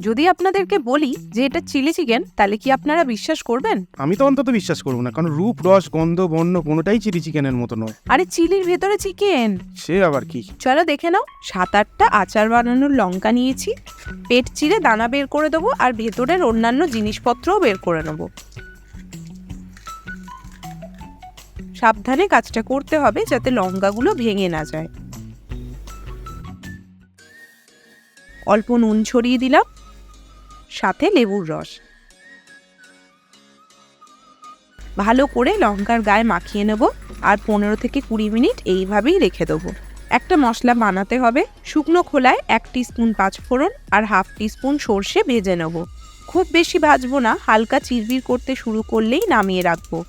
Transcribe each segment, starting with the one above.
যদি আপনাদেরকে বলি যে এটা চিলি চিকেন তাহলে কি আপনারা বিশ্বাস করবেন? আমি তো অন্তত বিশ্বাস করব না কারণ রূপ রস গন্ধ বর্ণ কোনোটাই চিলি চিকেনের মতো নয়। আরে চিলির ভেতরে চিকেন? সে আবার কি? চলো দেখে নাও সাত আটটা আচার বানানোর লঙ্কা নিয়েছি পেট চিরে দানা বের করে দেবো আর ভেতরের অন্যান্য জিনিসপত্রও বের করে নেব। সাবধানে কাজটা করতে হবে যাতে লঙ্কাগুলো ভেঙে না যায়। অল্প নুন ছড়িয়ে দিলাম সাথে লেবুর রস। ভালো করে লঙ্কার গায়ে মাখিয়ে নেব আর পনেরো থেকে কুড়ি মিনিট এইভাবেই রেখে দেবো। একটা মশলা বানাতে হবে। শুকনো খোলায় এক স্পুন পাঁচফোড়ন আর হাফ স্পুন সর্ষে ভেজে নেব। খুব বেশি ভাজবো না, হালকা চিরবির করতে শুরু করলেই নামিয়ে রাখব।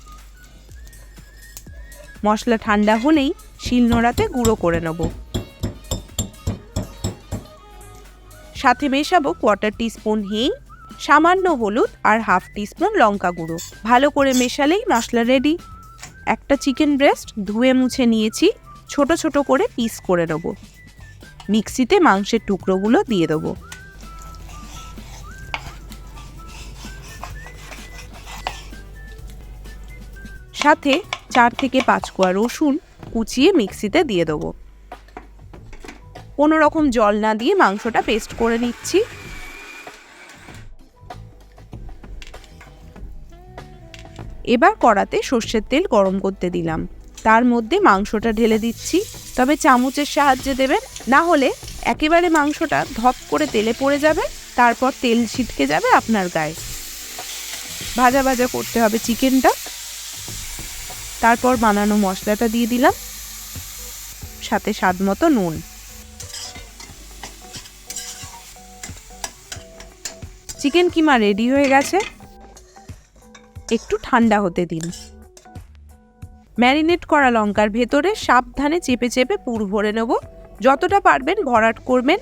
মশলা ঠান্ডা হলেই শিলনোড়াতে গুঁড়ো করে নেব। সাথে মেশাবো কোয়ার্টার টিস্পুন হিং, সামান্য হলুদ আর হাফ টিস্পুন লঙ্কা গুঁড়ো। ভালো করে মেশালেই মশলা রেডি একটা চিকেন ব্রেস্ট ধুয়ে মুছে নিয়েছি, ছোট ছোট করে পিস করে নেব। মিক্সিতে মাংসের টুকরোগুলো দিয়ে দেবো। সাথে চার থেকে পাঁচ কোয়া রসুন কুচিয়ে মিক্সিতে দিয়ে দেবো। কোনো রকম জল না দিয়ে মাংসটা পেস্ট করে নিচ্ছি। এবার কড়াতে সর্ষের তেল গরম করতে দিলাম। তার মধ্যে মাংসটা ঢেলে দিচ্ছি। তবে চামচের সাহায্যে দেবেন, না হলে একেবারে মাংসটা ধপ করে তেলে পড়ে যাবে, তারপর তেল ছিটকে যাবে আপনার গায়ে। ভাজা ভাজা করতে হবে চিকেনটা। তারপর বানানো মশলাটা দিয়ে দিলাম। সাথে স্বাদ মতো নুন। চিকেন কিমা রেডি হয়ে গেছে। একটু ঠান্ডা হতে দিন। ম্যারিনেট করা লঙ্কার ভেতরে সাবধানে চেপে চেপে পুর ভরে নেব। যতটা পারবেন ভরাট করবেন।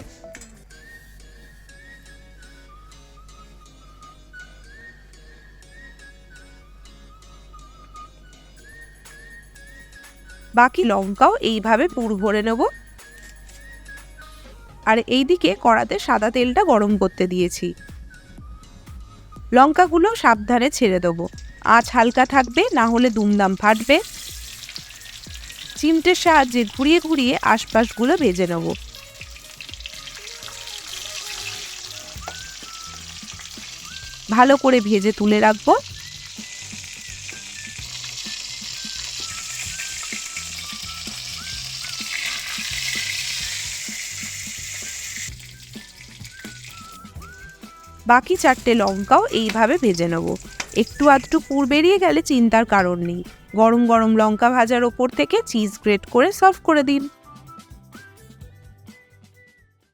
বাকি লঙ্কাও এইভাবে পুর ভরে নেব। আর এইদিকে কড়াতে সাদা তেলটা গরম করতে দিয়েছি। লঙ্কাগুলো সাবধানে ছেড়ে দেবো। আঁচ হালকা থাকবে, না হলে দুমদাম ফাটবে। চিমটের সাহায্যে ঘুরিয়ে ঘুরিয়ে আশপাশগুলো ভেজে নেব। ভালো করে ভেজে তুলে রাখব। বাকি চারটে লঙ্কাও এইভাবে ভেজে নেব। একটু আধটু পুর বেরিয়ে গেলে চিন্তার কারণ নেই। গরম গরম লঙ্কা ভাজার ওপর থেকে চিজ গ্রেট করে সার্ভ করে দিন।